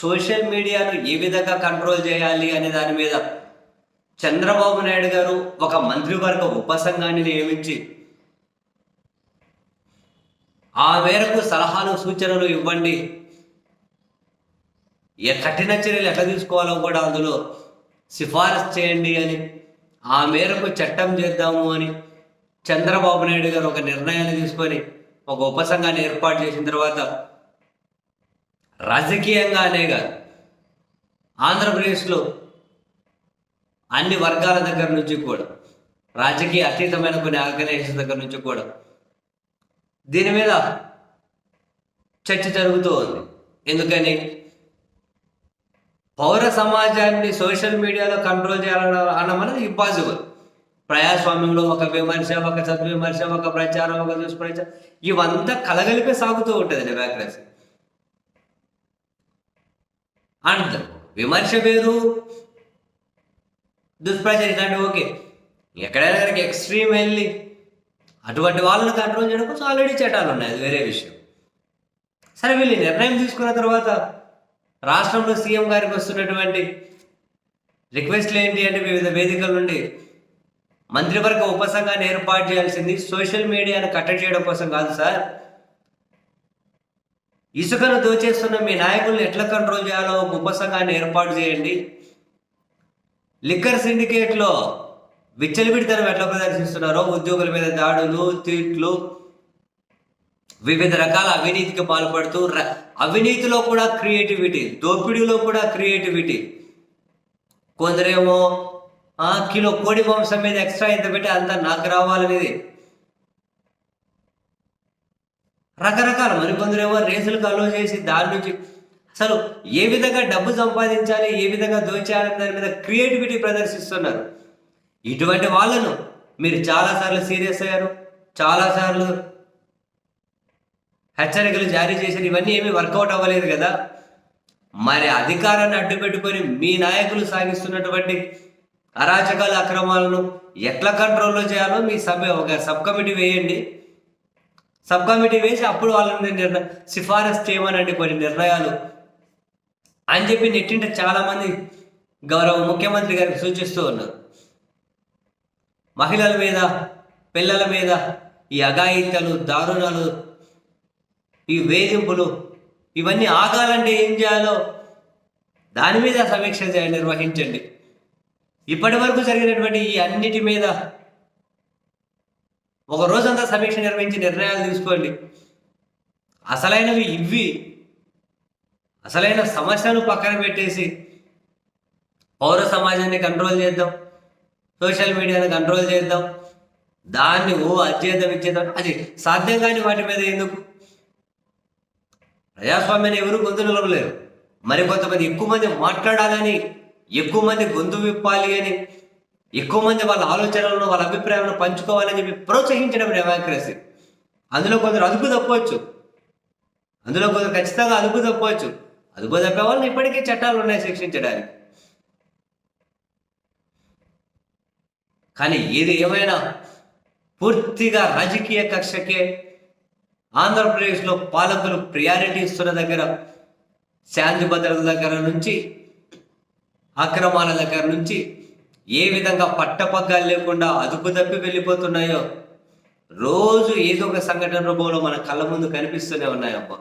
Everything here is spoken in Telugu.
సోషల్ మీడియాను ఏ విధంగా కంట్రోల్ చేయాలి అనే దాని మీద చంద్రబాబు నాయుడు గారు ఒక మంత్రివర్గ ఉపసంఘాన్ని నియమించి ఆ మేరకు సలహాలు సూచనలు ఇవ్వండి. ఏ కఠిన చర్యలు ఎట్లా తీసుకోవాలో కూడా అందులో సిఫారసు చేయండి అని ఆ మేరకు చట్టం చేద్దాము అని చంద్రబాబు నాయుడు గారు ఒక నిర్ణయాన్ని తీసుకొని ఒక ఉపసంఘాన్ని ఏర్పాటు చేసిన తర్వాత రాజకీయంగానే కాదు. ఆంధ్రప్రదేశ్లో అన్ని వర్గాల దగ్గర నుంచి కూడా రాజకీయ అతీతమైన కొన్ని ఆర్గనైజేషన్ దగ్గర నుంచి కూడా దీని మీద చర్చ జరుగుతూ ఉంది. ఎందుకని? పౌర సమాజాన్ని సోషల్ మీడియాలో కంట్రోల్ చేయాలన్న అన్నమన్నది ఇంపాసిబుల్. ప్రజాస్వామ్యంలో ఒక విమర్శ ఒక సద్విమర్శ ఒక ప్రచారం ఒక దుష్ప్రచారం ఇవంతా కలగలిపే సాగుతూ ఉంటుంది డెమోక్రసీ అంటారు విమర్శ వేరు. దుష్ప్రచారం ఇలాంటివి ఓకే. ఎక్కడైనా కనుక ఎక్స్ట్రీమ్ వెళ్ళి అటువంటి వాళ్ళని కంట్రోల్ చేయడం కోసం ఆల్రెడీ చట్టాలు ఉన్నాయి అది వేరే విషయం. సరే వీళ్ళు నిర్ణయం తీసుకున్న తర్వాత రాష్ట్రంలో సీఎం గారికి వస్తున్నటువంటి రిక్వెస్ట్లు ఏంటి అంటే వివిధ వేదికల నుండి మంత్రివర్గ ఉపసంఘాన్ని ఏర్పాటు చేయాల్సింది సోషల్ మీడియాను కట్టడి చేయడం కోసం కాదు సార్. ఇసుకను దోచేస్తున్న మీ నాయకుల్ని ఎట్లా కంట్రోల్ చేయాలో గొప్ప సంఘాన్ని ఏర్పాటు చేయండి. లిక్కర్ సిండికేట్లో విచ్చలవిడితనం ఎట్లా ప్రదర్శిస్తున్నారో ఉద్యోగుల మీద దాడులు తీట్లు వివిధ రకాల అవినీతికి పాల్పడుతూ ర- అవినీతిలో కూడా క్రియేటివిటీ దోపిడీలో కూడా క్రియేటివిటీ. కొందరేమో కిలో కోడి మాంసం మీద ఎక్స్ట్రా ఇంత పెట్టి అంత నాకు రావాలనేది. రకరకాల మరికొందరేమో రేసులకు అలో చేసి దాని నుంచి అసలు ఏ విధంగా డబ్బు సంపాదించాలి ఏ విధంగా దోచేయాలని దాని మీద క్రియేటివిటీ ప్రదర్శిస్తున్నారు. ఇటువంటి వాళ్ళను మీరు చాలాసార్లు సీరియస్ అయ్యారు చాలాసార్లు హెచ్చరికలు జారీ చేశారు ఇవన్నీ ఏమీ వర్కౌట్ అవ్వలేదు కదా. మరి అధికారాన్ని అడ్డు పెట్టుకొని మీ నాయకులు సాగిస్తున్నటువంటి అరాచకాల అక్రమాలను ఎట్లా కంట్రోల్లో చేయాలో మీ సభ ఒక సబ్ కమిటీ వేయండి. సబ్ కమిటీ వేసి అప్పుడు వాళ్ళని నిర్ణయం సిఫారసు చేయమనండి కొన్ని నిర్ణయాలు. అని చెప్పి నెట్టింట చాలామంది గౌరవ ముఖ్యమంత్రి గారికి సూచిస్తూ ఉన్నారు. మహిళల మీద పిల్లల మీద ఈ అఘాయిత్యాలు దారుణాలు ఈ వేధింపులు ఇవన్నీ ఆగాలంటే ఏం చేయాలో దాని మీద సమీక్ష నిర్వహించండి. ఇప్పటి వరకు జరిగినటువంటి ఈ అన్నిటి మీద ఒక రోజంతా సమీక్ష నిర్వహించి నిర్ణయాలు తీసుకోండి. అసలైనవి ఇవి అసలైన సమస్యను పక్కన పెట్టేసి పౌర సమాజాన్ని కంట్రోల్ చేద్దాం సోషల్ మీడియాని కంట్రోల్ చేద్దాం దాన్ని ఓ అధ్యేద్దాం ఇచ్చేద్దాం. అది సాధ్యం కాని వాటి మీద ఎందుకు? ప్రజాస్వామ్యాన్ని ఎవరు గొంతు నిలవలేరు మరి కొంతమంది ఎక్కువ మంది మాట్లాడాలని ఎక్కువ మంది గొంతు విప్పాలి అని ఎక్కువ మంది వాళ్ళ ఆలోచనలను వాళ్ళ అభిప్రాయాలను పంచుకోవాలని చెప్పి ప్రోత్సహించడం డెమోక్రసీ అందులో కొందరు అదుపు తప్పవచ్చు. అందులో కొందరు ఖచ్చితంగా అదుపు తప్పవచ్చు. అదుపు తప్పే వాళ్ళని ఇప్పటికీ చట్టాలు ఉన్నాయి శిక్షించడానికి. కానీ ఏది ఏమైనా పూర్తిగా రాజకీయ కక్షకే ఆంధ్రప్రదేశ్లో పాలకులు ప్రియారిటీ ఇస్తున్న దగ్గర శాంతి భద్రత దగ్గర నుంచి అక్రమాల దగ్గర నుంచి ఏ విధంగా పట్టపగ్గాలు లేకుండా అదుపు తప్పి వెళ్ళిపోతున్నాయో? రోజు ఏదో ఒక సంఘటన రూపంలో మన కళ్ళ ముందు కనిపిస్తూనే ఉన్నాయబ్బా